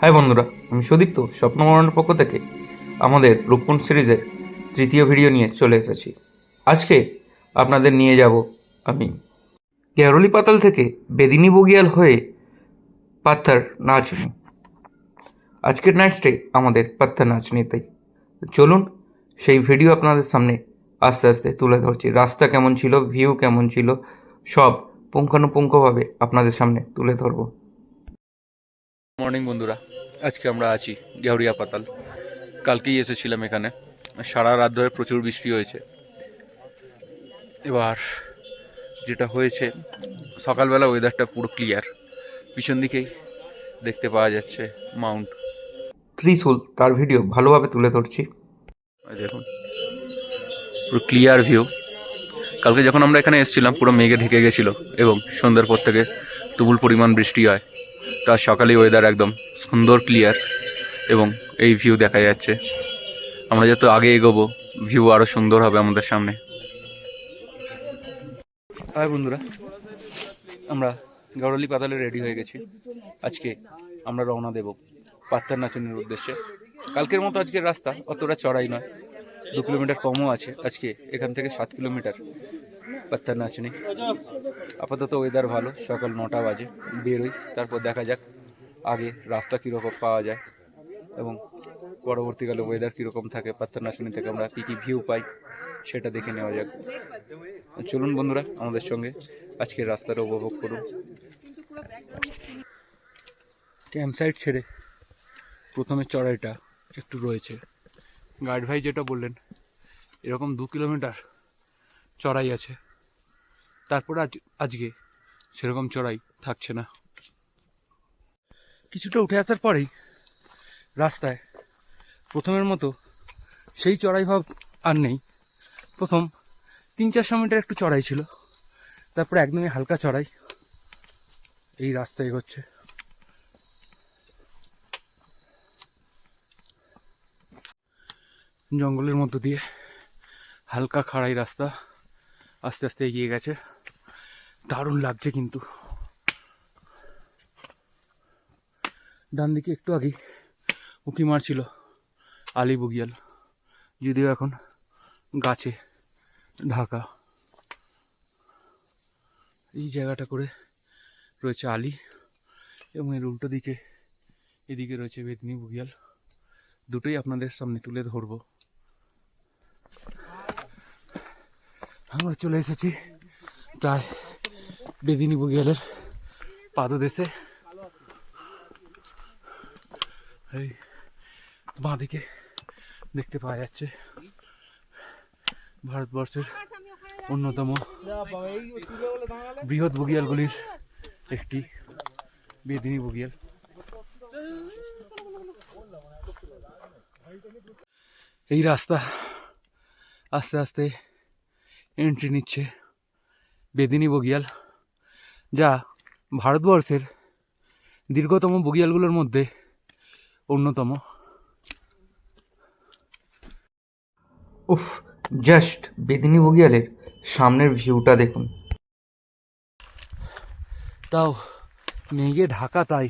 High বন্ধুরা, আমি সুদীপ্ত স্বপ্নমরণের পক্ষ থেকে আমাদের রূপকুণ্ড সিরিজের তৃতীয় ভিডিও নিয়ে চলে এসেছি। আজকে আপনাদের নিয়ে যাব আমি। কেরলি পাতাল থেকে বেদিনী বগিয়াল হয়ে পাত্থার নাচনি। আজকের নাচটাই আমাদের পাত্থার নাচনিতেই। চলুন, সেই ভিডিও আপনাদের সামনে আস্তে আস্তে তুলে ধরছি। রাস্তা কেমন ছিল ভিউ কেমন ছিল, সব পুঙ্খানুপুঙ্খভাবে আপনাদের সামনে তুলে ধরবো। মর্নিং বন্ধুরা আজকে আমরা আছি গেহরিয়া পাতাল। কালকেই এসেছিলাম এখানে। সারা রাত ধরে প্রচুর বৃষ্টি হয়েছে। এবার যেটা হয়েছে সকালবেলা ওয়েদারটা পুরো ক্লিয়ার পিছন দিকেই দেখতে পাওয়া যাচ্ছে মাউন্ট ত্রিশূল তার ভিডিও ভালোভাবে তুলে ধরছি। দেখুন পুরো ক্লিয়ার ভিউ কালকে যখন আমরা এখানে এসেছিলাম পুরো মেঘে ঢেকে গেছিল এবং সন্ধ্যার পর থেকে তুমুল পরিমাণ বৃষ্টি হয়। তার সকালেই ওয়েদার একদম সুন্দর ক্লিয়ার এবং এই ভিউ দেখা যাচ্ছে। আমরা যত আগে এগোবো ভিউ আরও সুন্দর হবে আমাদের সামনে। হাই বন্ধুরা, আমরা গৌরলি পাতালে রেডি হয়ে গেছি। আজকে আমরা রওনা দেব পাত্তার নাচনের উদ্দেশ্যে। কালকের মতো আজকের রাস্তা অতটা চড়াই নয়, দু কিলোমিটার কমও আছে। আজকে এখান থেকে সাত কিলোমিটার। পাত্তার নাচনি আপাতত ওয়েদার ভালো, সকাল নটা বাজে, বেরোই, তারপর দেখা যাক আগে রাস্তা কীরকম পাওয়া যায় এবং পরবর্তীকালে ওয়েদার কীরকম থাকে পাত্তার নাচনি থেকে আমরা কী কী ভিউ পাই সেটা দেখে নেওয়া যাক। চলুন বন্ধুরা, আমাদের সঙ্গে আজকের রাস্তাটা উপভোগ করুন। ক্যাম্প সাইট ছেড়ে প্রথমে চড়াইটা একটু রয়েছে। গাইড ভাই যেটা বললেন, এরকম দু কিলোমিটার চড়াই আছে। তারপর আজ, আজকে সেরকম চড়াই থাকছে না। কিছুটা উঠে আসার পরেই রাস্তায় প্রথমের মতো সেই চড়াই ভাব আর নেই। প্রথম তিন চারশো মিটার একটু চড়াই ছিল, তারপরে একদমই হালকা চড়াই। এই রাস্তায় হচ্ছে। জঙ্গলের মধ্য দিয়ে হালকা খাড়াই রাস্তা আস্তে আস্তে এগিয়ে গেছে। দারুণ লাগছে কিন্তু। ডান দিকে একটু আগে উঁকি মারছিল আলি বগিয়াল, যদিও এখন গাছে ঢাকা। এই জায়গাটা করে রয়েছে আলি এবং এর উল্টো দিকে এদিকে রয়েছে বেদনি বগিয়াল। দুটোই আপনাদের সামনে তুলে ধরবো। আমরা চলে এসেছি প্রায় বেদিনী বগিয়ালের পাদদেশে এই, বাঁদিকে দেখতে পাওয়া যাচ্ছে। ভারতবর্ষের অন্যতম বৃহৎ বগিয়ালগুলির একটি বেদিনী বগিয়াল। এই রাস্তা আস্তে আস্তে এন্ট্রি নিচ্ছে বেদিনী বগিয়াল। যা ভারতবর্ষের দীর্ঘতম বগিয়ালগুলোর মধ্যে অন্যতম। উফ জাস্ট বেদিনী বগিয়ালের সামনের ভিউটা দেখুন। তাও মেঘে ঢাকা তাই।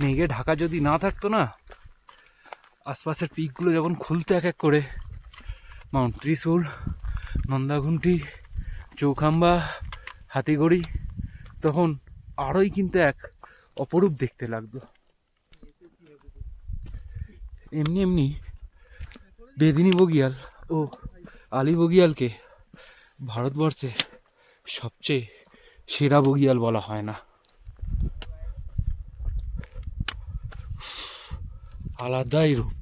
মেঘে ঢাকা যদি না থাকতো না আশপাশের পিকগুলো যখন খুলতে এক এক করে মাউন্ট ত্রিশূল নন্দাঘুন্টি চৌখাম্বা হাতিগড়ি তখন আরোই কিন্তু এক অপরূপ দেখতে লাগতো এমনি এমনি বেদিনী বগিয়াল ও আলী বগিয়ালকে ভারতবর্ষে সবচেয়ে সেরা বগিয়াল বলা হয় না। আলাদাই রূপ।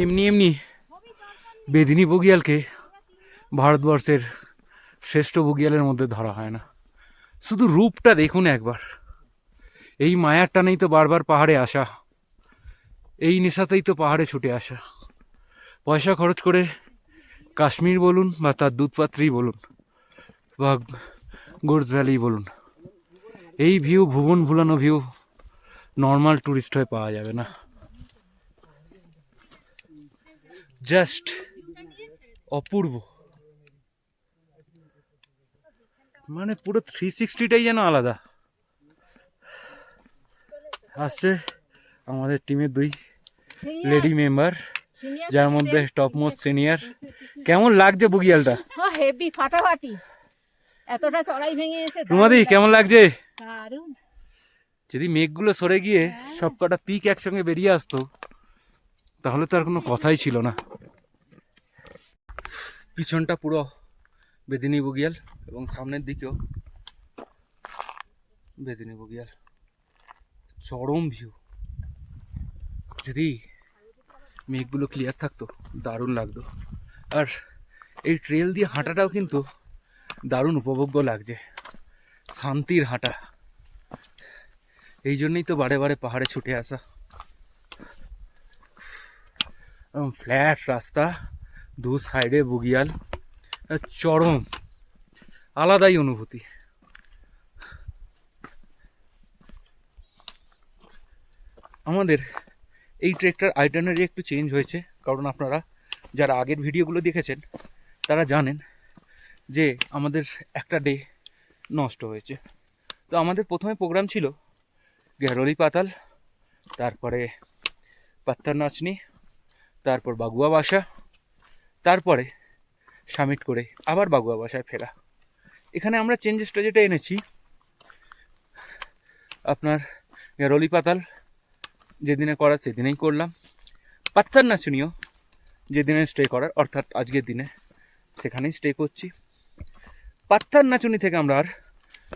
এমনি এমনি বেদিনী বগিয়ালকে ভারতবর্ষের শ্রেষ্ঠ বগিয়ালের মধ্যে ধরা হয় না। শুধু রূপটা দেখুন একবার। এই মায়ার টানেই তো বারবার পাহাড়ে আসা। এই নেশাতেই তো পাহাড়ে ছুটে আসা। পয়সা খরচ করে কাশ্মীর বলুন বা তার দুধপাত্রী বলুন বা গুডস ভ্যালি বলুন, এই ভিউ ভুবন ভুলানো ভিউ নর্মাল ট্যুরিস্ট হয়ে পাওয়া যাবে না। জাস্ট অপূর্ব। মানে পুরো থ্রি সিক্সটিটাই যেন আলাদা। আসছে আমাদের টিমের দুই লেডি মেম্বার যার মধ্যে টপ মোস্ট সিনিয়র কেমন লাগছে বুগিয়ালটা? হেভি ফাটাফাটি। এতটা চড়াই ভেঙে এসে রুমাদি কেমন লাগছে? দারুণ। যদি মেঘগুলো সরে গিয়ে সব কটা পিক একসঙ্গে বেরিয়ে আসতো তাহলে তো আর কোনো কথাই ছিল না। পিছনটা পুরো বেদিনী বগিয়াল এবং সামনের দিকেও বেদিনী বগিয়াল চরম ভিউ যদি মেঘগুলো ক্লিয়ার থাকতো, দারুণ লাগতো। আর এই ট্রেল দিয়ে হাঁটাটাও কিন্তু দারুণ উপভোগ্য লাগছে। শান্তির হাঁটা। এই জন্যই তো বারে বারে পাহাড়ে ছুটে আসা। ফ্ল্যাট রাস্তা। দু সাইডে বুগিয়াল চরম, আলাদাই অনুভূতি। আমাদের এই ট্রেকটার আইটানারি একটু চেঞ্জ হয়েছে, কারণ আপনারা যারা আগের ভিডিওগুলো দেখেছেন, তারা জানেন যে আমাদের একটা ডে নষ্ট হয়েছে। তো আমাদের প্রথমে প্রোগ্রাম ছিল গেরলি পাতাল, তারপরে পাত্তার নাচনি, তারপর বাগুয়া বাসা তারপরে সামিট করে আবার বাগুয়া বাসায় ফেরা। এখানে আমরা চেঞ্জেসটা যেটা এনেছি। আপনার গেরলি পাতাল, যেদিনে করার সেদিনেই করলাম। পাত্তার নাচনিও যেদিনে স্টে করার, অর্থাৎ আজকের দিনে সেখানেই স্টে করছি। পাত্তার নাচনি থেকে আমরা আর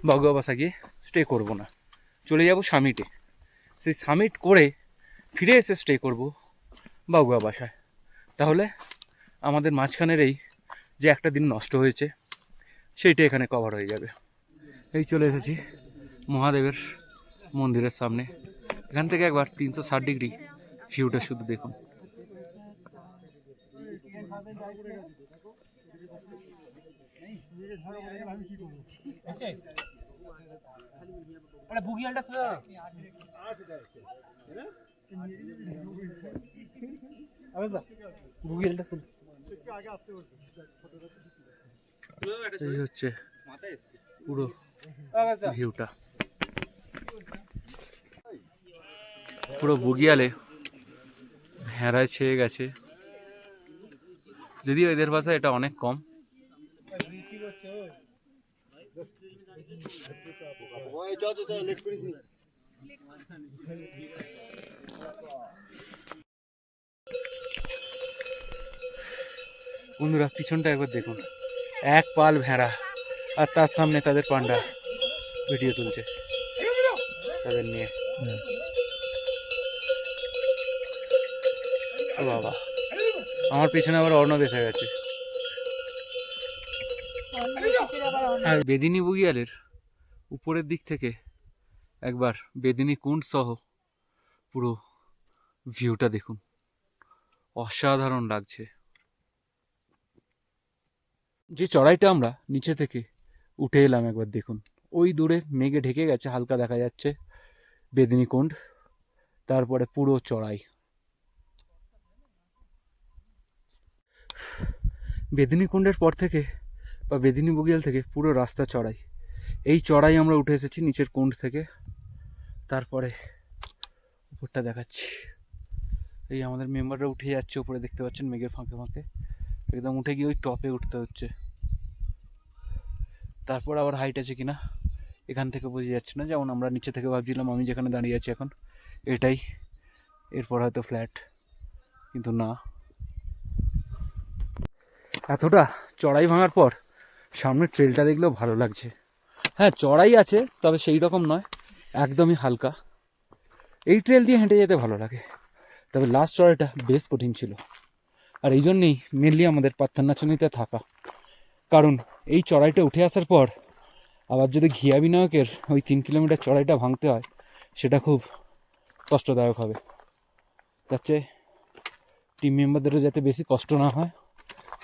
বাগুয়া বাসা গিয়ে স্টে করব না। চলে যাব সামিটে সেই সামিট করে ফিরে এসে স্টে করব বাগুয়া বাসায় তাহলে আমাদের মাঝখানের এই যে একটা দিন নষ্ট হয়েছে, সেইটা এখানে কভার হয়ে যাবে। এই চলে এসেছি মহাদেবের মন্দিরের সামনে। এখান থেকে একবার তিনশো ষাট ডিগ্রি ভিউটা শুধু দেখুন। এই হচ্ছে পুরো ভিউটা। পুরো বুগিয়ালে ভেড়ায় ছেয়ে গেছে। যদিও এদের ভাষায় এটা অনেক কম। বন্ধুরা, পিছনটা একবার দেখুন। এক পাল ভেড়া, আর তার সামনে তাদের পান্ডা ভিডিও তুলছে। তাদের নিয়ে। ও বাবা, আমার পিছনে আবার অর্ণব এসে গেছে। আর বেদিনী বুগিয়ালের উপরের দিক থেকে একবার বেদিনী কুণ্ড সহ পুরো ভিউটা দেখুন। অসাধারণ লাগছে। যে চড়াইটা আমরা নিচে থেকে উঠে এলাম একবার দেখুন। ওই দূরে মেঘে ঢেকে গেছে, হালকা দেখা যাচ্ছে বেদিনী কুণ্ড, তারপরে পুরো চড়াই। বেদিনী কুণ্ডের পর থেকে বা বেদিনী বগিয়াল থেকে পুরো রাস্তা চড়াই। এই চড়াই আমরা উঠে এসেছি নিচের কুণ্ড থেকে। তারপরে উপরটা দেখাচ্ছি। এই আমাদের মেম্বাররা উঠে যাচ্ছে, উপরে দেখতে পাচ্ছেন মেঘের ফাঁকে ফাঁকে। একদম উঠে গিয়ে ওই টপে উঠতে হচ্ছে। তারপর আবার হাইট আছে কিনা, এখান থেকে বোঝা যাচ্ছে না। যেমন আমরা নিচে থেকে ভাবছিলাম, আমি যেখানে দাঁড়িয়ে আছি এখন, এটাই। এরপর হয়তো ফ্ল্যাট কিন্তু না। এতটা চড়াই ভাঙার পর সামনের ট্রেলটা দেখলেও ভালো লাগছে। হ্যাঁ চড়াই আছে, তবে সেই রকম নয়, একদমই হালকা। এই ট্রেল দিয়ে হেঁটে যেতে ভালো লাগে। তবে লাস্ট চড়াইটা বেশ কঠিন ছিল। আর এই জন্যেই মেনলি আমাদের পাত্থানাচনিতে থাকা। কারণ এই চড়াইটা উঠে আসার পর আবার যদি ঘিয়া বিনায়কের ওই তিন কিলোমিটার চড়াইটা ভাঙতে হয়, সেটা খুব কষ্টদায়ক হবে। তার চেয়ে টিম মেম্বারদেরও যাতে বেশি কষ্ট না হয়,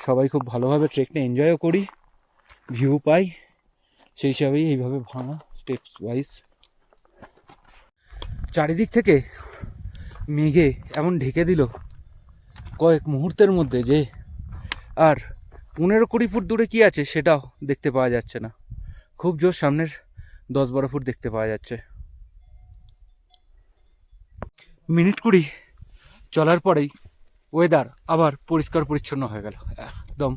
সবাই খুব ভালোভাবে ট্রেকটা এনজয়ও করি ভিউ পাই, সেই হিসাবেই এইভাবে ভাঙা স্টেপস ওয়াইজ চারিদিক থেকে মেঘে এমন ঢেকে দিল কয়েক মুহূর্তের মধ্যে যে আর পনেরো কুড়ি ফুট দূরে কি আছে সেটাও দেখতে পাওয়া যাচ্ছে না। খুব জোর সামনের দশ বারো ফুট দেখতে পাওয়া যাচ্ছে। মিনিট কুড়ি চলার পরেই ওয়েদার আবার পরিষ্কার পরিচ্ছন্ন হয়ে গেল। একদম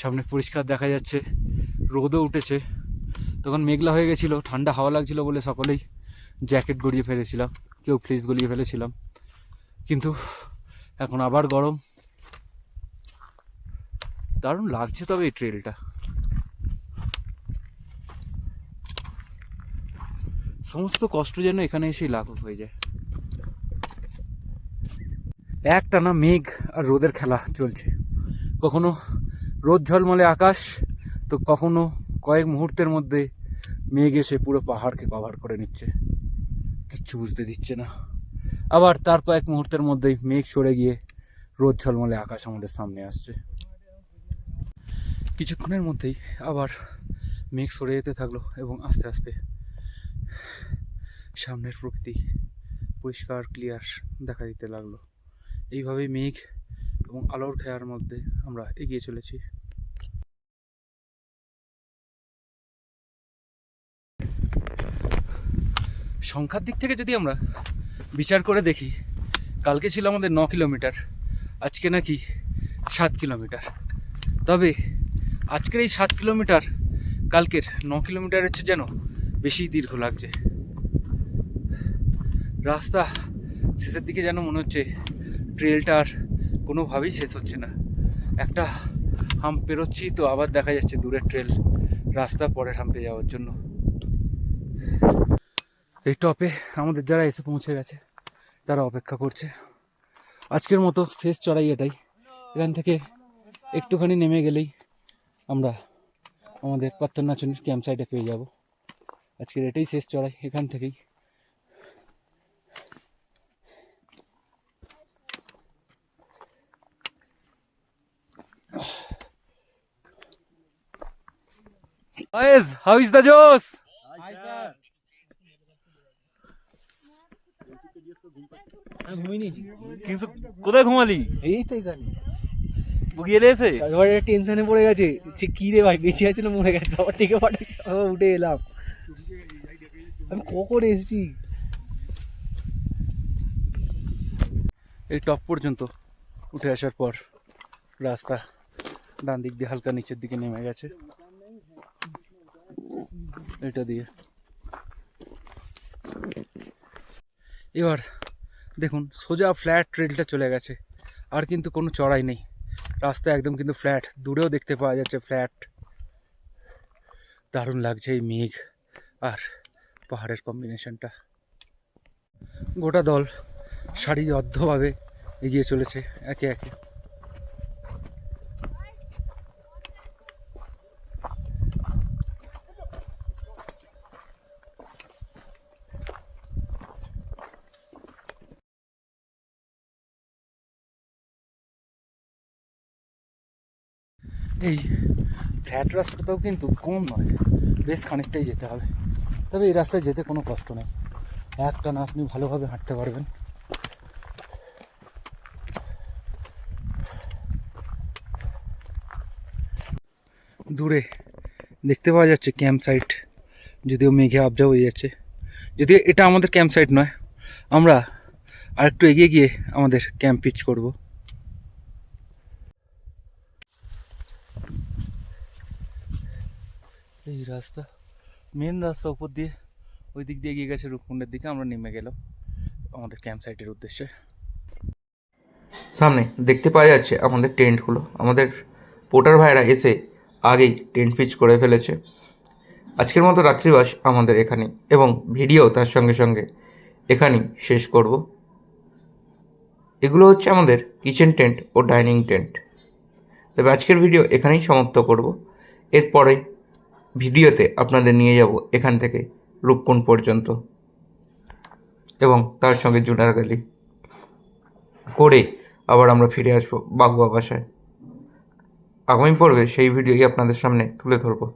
সামনে পরিষ্কার দেখা যাচ্ছে, রোদও উঠেছে। তখন মেঘলা হয়ে গেছিল, ঠান্ডা হাওয়া লাগছিল বলে সকলেই জ্যাকেট গড়িয়ে ফেলেছিলাম, কেউ ফ্লিস গলিয়ে ফেলেছিলাম। কিন্তু এখন আবার গরম। দারুণ লাগছে তবে এই ট্রেলটা সমস্ত কষ্ট যেন এখানে এসেই লাঘব হয়ে যায়। একটানা মেঘ আর রোদের খেলা চলছে। কখনো রোদ ঝলমলে আকাশ, তো কখনো কয়েক মুহূর্তের মধ্যে মেঘ এসে পুরো পাহাড়কে কভার করে নিচ্ছে। কিচ্ছু বুঝতে দিচ্ছে না। আবার তার কয়েক মুহূর্তের মধ্যেই মেঘ সরে গিয়ে রোদ ঝলমলে আকাশ আমাদের সামনে আসছে। কিছুক্ষণের মধ্যেই আবার মেঘ সরে যেতে থাকল এবং আস্তে আস্তে সামনের প্রকৃতি পরিষ্কার ক্লিয়ার দেখা দিতে লাগল। এইভাবেই মেঘ এবং আলোর খেয়ার মধ্যে আমরা এগিয়ে চলেছি। সংখ্যার দিক থেকে যদি আমরা বিচার করে দেখি। কালকে ছিল আমাদের ন কিলোমিটার, আজকে নাকি সাত কিলোমিটার। তবে আজকের এই সাত কিলোমিটার কালকের ন কিলোমিটারের চেয়ে যেন বেশি দীর্ঘ লাগছে। রাস্তা শেষের দিকে যেন মনে হচ্ছে ট্রেলটার কোনোভাবেই শেষ হচ্ছে না। একটা হাম্প পেরোচ্ছি তো আবার দেখা যাচ্ছে দূরের ট্রেল, রাস্তা পরের হাম্পে যাওয়ার জন্য। এই টপে আমাদের যারা এসে পৌঁছে গেছে তারা অপেক্ষা করছে। আজকের মতো শেষ চড়াই এটাই। এখান থেকে একটুখানি নেমে গেলেই আমরা আমাদের পাত্তর নাচনের ক্যাম্প সাইডে পেয়ে যাব। আজকের এটাই শেষ চড়াই এখান থেকেই। Guys, how is the Joes? আমি ঘুমিয়ে কিন্তু কোথায় ঘুমালি? এই তো এখানে। বুগিয়ে এসে। তারপরে টেনশনে পড়ে গেছে। যে কি রে ভাই বেঁচে আছে না মরে গেছে? আবার টেকে পাঠাচ্ছে আবার উঠে এলাম। আমি কখন এসেছি? এই টপ পর্যন্ত উঠে আসার পর রাস্তা ডান দিক দিয়ে হালকা নিচের দিকে নেমে গেছে। এটা দিয়ে। এবার দেখুন, সোজা ফ্ল্যাট ট্রেলটা চলে গেছে। আর কিন্তু কোনো চড়াই নেই। রাস্তা একদম কিন্তু ফ্ল্যাট দূরেও দেখতে পাওয়া যাচ্ছে ফ্ল্যাট দারুণ লাগছে এই মেঘ আর পাহাড়ের কম্বিনেশনটা গোটা দল সারি অর্ধভাবে এগিয়ে চলেছে, একে একে। এই ফ্ল্যাট রাস্তাটাও কিন্তু কম নয়, বেশ খানিকটাই যেতে হবে। তবে এই রাস্তায় যেতে কোনো কষ্ট নেই। একটা না, আপনি ভালোভাবে হাঁটতে পারবেন। দূরে দেখতে পাওয়া যাচ্ছে ক্যাম্প সাইট। যদিও মেঘে আবজা হয়ে যাচ্ছে। যদিও এটা আমাদের ক্যাম্প সাইট নয়, আমরা আরেকটু এগিয়ে গিয়ে আমাদের ক্যাম্প পিচ করব। এই রাস্তা মেন রাস্তা উপর দিয়ে ওই দিক দিয়ে এগিয়ে গেছে রূপকুণ্ডের দিকে, আমরা নেমে গেলাম আমাদের ক্যাম্প সাইটের উদ্দেশ্যে। সামনে দেখতে পাওয়া যাচ্ছে আমাদের টেন্টগুলো আমাদের পোটার ভাইরা এসে আগেই টেন্ট পিচ করে ফেলেছে। আজকের মতো রাত্রিবাস আমাদের এখানে এবং ভিডিও তার সঙ্গে সঙ্গে এখানেই শেষ করব। এগুলো হচ্ছে আমাদের কিচেন টেন্ট ও ডাইনিং টেন্ট তবে আজকের ভিডিও এখানেই সমাপ্ত করব। এরপরে ভিডিওতে আপনাদের নিয়ে যাব এখান থেকে রূপকুণ পর্যন্ত এবং তার সঙ্গে জুনার গালি করে আবার আমরা ফিরে আসব বাগুয়া বাসায়। আগামী পর্বে সেই ভিডিওই আপনাদের সামনে তুলে ধরবো।